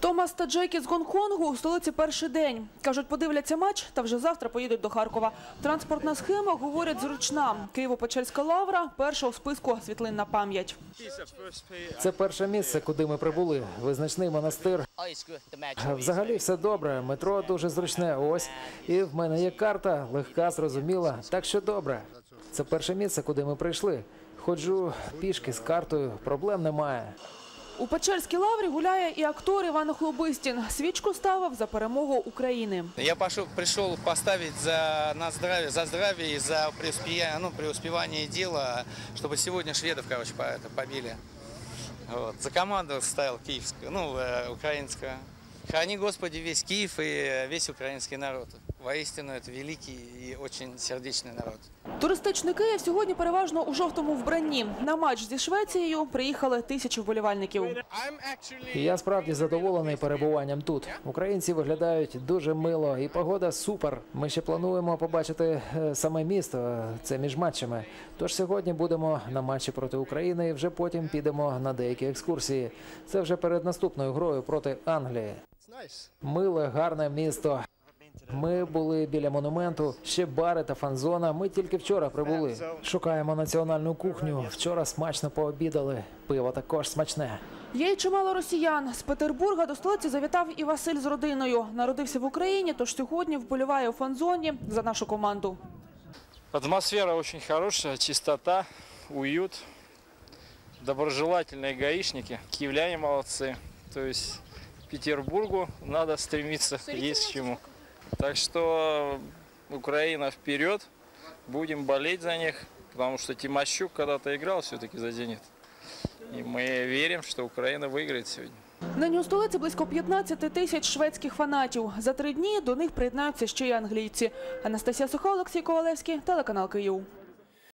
Томас та Джекі з Гонконгу у столиці перший день. Кажуть, подивляться матч та вже завтра поїдуть до Харкова. Транспортна схема, говорять, зручна. Києво-Печерська лавра – перша у списку світлин на пам'ять. Це перше місце, куди ми прибули. Визначний монастир. Взагалі все добре. Метро дуже зручне. Ось і в мене є карта, легка, зрозуміла. Так що добре. Це перше місце, куди ми прийшли. Ходжу пішки з картою, проблем немає. У Печерській лаврі гуляє і актор Іван Охлобистін. Свічку ставив за перемогу України. Я пошел, пришел поставить за на здравие, за здравие и за преуспеяние, ну, преуспевание дела, чтобы сегодня шведов, короче, по- это, побили. Вот. За команду ставил киевскую, ну, э, украинскую. Храни, Господи, весь Киев и весь украинский народ. Воистину, это великий и очень сердечный народ. Туристичний Київ сьогодні переважно у жовтому вбранні. На матч зі Швецією приїхали тисячі вболівальників. Я справді задоволений перебуванням тут. Українці виглядають дуже мило, і погода супер. Ми ще плануємо побачити е, саме місто. Це між матчами. Тож сьогодні будемо на матчі проти України, і вже потім підемо на деякі екскурсії. Це вже перед наступною грою проти Англії. Миле, гарне місто. Ми були біля монументу, ще бари та фан-зона. Ми тільки вчора прибули. Шукаємо національну кухню. Вчора смачно пообідали. Пиво також смачне. Є й чимало росіян. З Петербурга до столиці завітав і Василь з родиною. Народився в Україні, тож сьогодні вболіває у фан-зоні за нашу команду. Атмосфера очень хорошая, чистота, уют, доброжелательные гаишники, киевляне молодцы. То есть Петербургу надо стремиться, есть к чему. Так что Украина вперед, будем болеть за них, потому что Тимощук когда-то играл все-таки за «Зенит». И мы верим, что Украина выиграет сегодня. Нині у столиці близько 15 тисяч шведських фанатів. За три дні до них приєднаються ще й англійці. Анастасія Суха, Олексій Ковалевський, телеканал Київ.